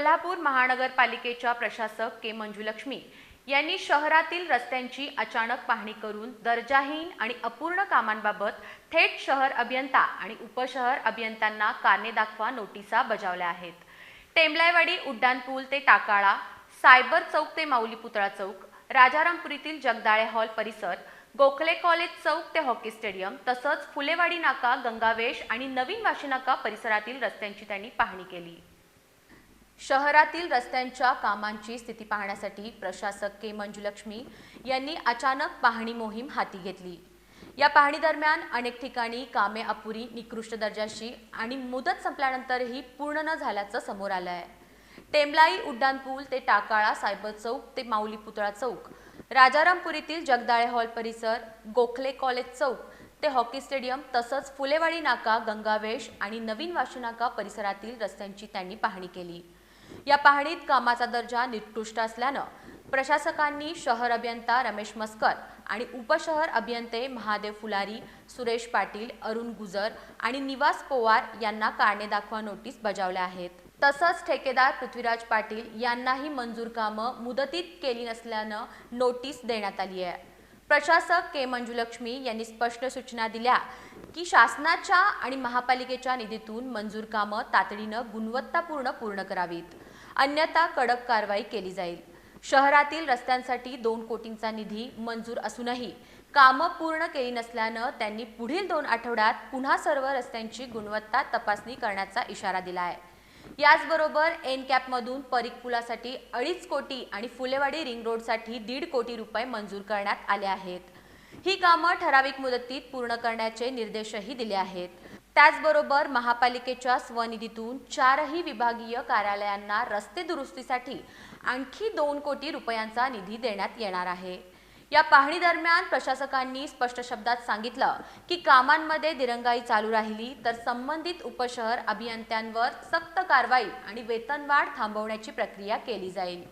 कोल्हापूर महानगरपालिकेच्या प्रशासक के मंजुलक्ष्मी यांनी शहरातील रस्त्यांची अचानक पाहणी करून दर्जाहीन आणि अपूर्ण कामांबाबत थेट शहर अभियंता आणि उपशहर अभियंत्यांना कारणे दाखवा नोटिसा बजावल्या आहेत. टेंबलायवाडी उड्डाणपूल ते टाकाळा सायबर चौक ते माऊली पुतळा चौक राजारामपुरीतील जगदाळे हॉल परिसर गोखले कॉलेज चौक ते हॉकी स्टेडियम तसंच फुलेवाडी नाका गंगावेश आणि नवीन वाशी नाका परिसरातील रस्त्यांची त्यांनी पाहणी केली. शहरातील रस्त्यांच्या कामांची स्थिती पाहण्यासाठी प्रशासक के मंजुलक्ष्मी यांनी अचानक पाहणी मोहीम हाती घेतली. या पाहणीदरम्यान अनेक ठिकाणी कामे अपुरी निकृष्ट दर्जाशी आणि मुदत संपल्यानंतरही पूर्ण न झाल्याचं समोर आलं आहे टेमलाई उड्डाणपूल ते टाकाळा सायबर चौक ते माऊली पुतळा चौक राजारामपुरीतील जगदाळे हॉल परिसर गोखले कॉलेज चौक ते हॉकी स्टेडियम तसंच फुलेवाडी नाका गंगावेश आणि नवीन वाशी नाका परिसरातील रस्त्यांची त्यांनी पाहणी केली. या पाहणीत कामाचा दर्जा निकृष्ट असल्यानं प्रशासकांनी शहर अभियंता रमेश मस्कर आणि उपशहर अभियंते महादेव फुलारी सुरेश पाटील अरुण गुजर आणि निवास पोवार यांना कारणे दाखवा नोटीस बजावल्या आहेत. तसंच ठेकेदार पृथ्वीराज पाटील यांनाही मंजूर कामं मुदतीत केली नसल्यानं नोटीस देण्यात आली आहे. प्रशासक के मंजुलक्ष्मी यांनी स्पष्ट सूचना दिल्या की शासनाच्या आणि महापालिकेच्या निधीतून मंजूर कामं तातडीनं गुणवत्तापूर्ण पूर्ण करावीत. अन्यथा कडक कारवाई केली जाईल. शहरातील रस्त्यांसाठी दोन कोटींचा निधी मंजूर असूनही कामं पूर्ण केली नसल्यानं त्यांनी पुढील दोन आठवड्यात पुन्हा सर्व रस्त्यांची गुणवत्ता तपासणी करण्याचा इशारा दिला आहे याचबरोबर एन कॅपमधून परीख पुलासाठी अडीच कोटी आणि फुलेवाडी रिंग रोडसाठी दीड कोटी रुपये मंजूर करण्यात आले आहेत. ही कामं ठराविक मुदतीत पूर्ण करण्याचे निर्देशही दिले आहेत. त्याचबरोबर महापालिकेच्या स्वनिधीतून चारही विभागीय कार्यालयांना रस्ते दुरुस्तीसाठी आणखी दोन कोटी रुपयांचा निधी देण्यात येणार आहे. या पाहणी दरम्यान प्रशासकांनी स्पष्ट शब्दात सांगितलं की कामांमध्ये दिरंगाई चालू राहिली तर संबंधित उपशहर अभियंत्यांवर सक्त कारवाई आणि वेतनवाढ थांबवण्याची प्रक्रिया केली जाईल.